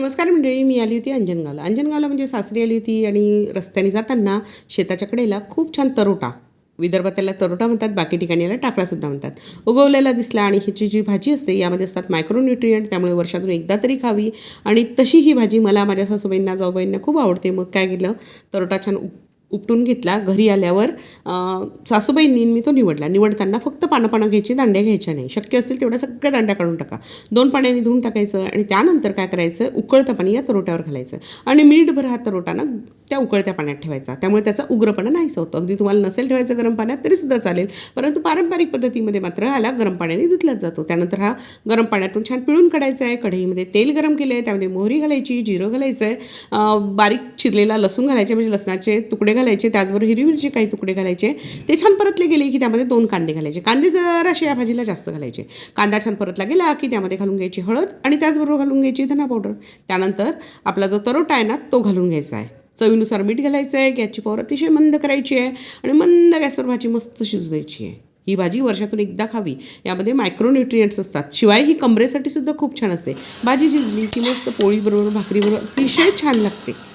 नमस्कार मंडळी मी आली होती अंजनगावला. अंजनगावला म्हणजे सासरी आली होती आणि रस्त्याने जाताना शेताच्या कडेला खूप छान तरोटा विदर्भात त्याला तरोटा म्हणतात बाकी ठिकाणी याला टाकळासुद्धा म्हणतात. उगवलेला दिसला आणि ह्याची जी भाजी असते यामध्ये असतात मायक्रोन्युट्रियंट त्यामुळे वर्षातून एकदा तरी खावी. आणि तशी ही भाजी मला माझ्या सासूबाईंना जाऊबाईंना खूप आवडते. मग काय केलं तरोटा छान उपटून घेतला घरी आल्यावर सासूबाईंनी मी तो निवडला. निवडताना फक्त पानं पानं घ्यायची दांड्या घ्यायच्या नाही. शक्य असेल तेवढ्या सगळ्या दांड्या काढून टाका. दोन पाण्याने धुवून टाकायचं आणि त्यानंतर काय करायचं? उकळतं पाणी या तरोट्यावर घालायचं. आणि मिनिटभर हा तरोटा ना त्या उकळत्या पाण्यात ठेवायचा. त्यामुळे त्याचा उग्रपणा नाहीसा होतो. अगदी तुम्हाला नसेल ठेवायचं गरम पाण्यात तरीसुद्धा चालेल. परंतु पारंपरिक पद्धतीमध्ये मात्र ह्याला गरम पाण्याने धुतलाच जातो. त्यानंतर हा गरम पाण्यातून छान पिळून काढायचा आहे. कढईमध्ये तेल गरम केलं आहे. त्यामध्ये मोहरी घालायची जिरं घालायचं आहे. बारीक चिरलेला लसूण घालायचे म्हणजे लसणाचे तुकडे घालायचे. त्याचबरोबर हिरवी मिरची काही तुकडे घालायचे. ते छान परतले गेले की त्यामध्ये दोन कांदे घालायचे. कांदे जराशे या भाजीला जास्त घालायचे. कांदा छान परतला गेला की त्यामध्ये घालून घ्यायची हळद आणि त्याचबरोबर घालून घ्यायची धना पावडर त्यानंतर आपला जो तरोटा आहे ना तो घालून घ्यायचा आहे. चवीनुसार मीठ घालायचं आहे गॅसची पॉवर अतिशय मंद करायची आहे आणि मंद गॅसवर भाजी मस्त शिजवायची आहे. ही भाजी वर्षातून एकदा खावी. यामध्ये मायक्रोन्युट्रियंट्स असतात. शिवाय ही कमरेसाठी सुद्धा खूप छान असते. भाजी शिजली की मस्त पोळीबरोबर भाकरीबरोबर अतिशय छान लागते.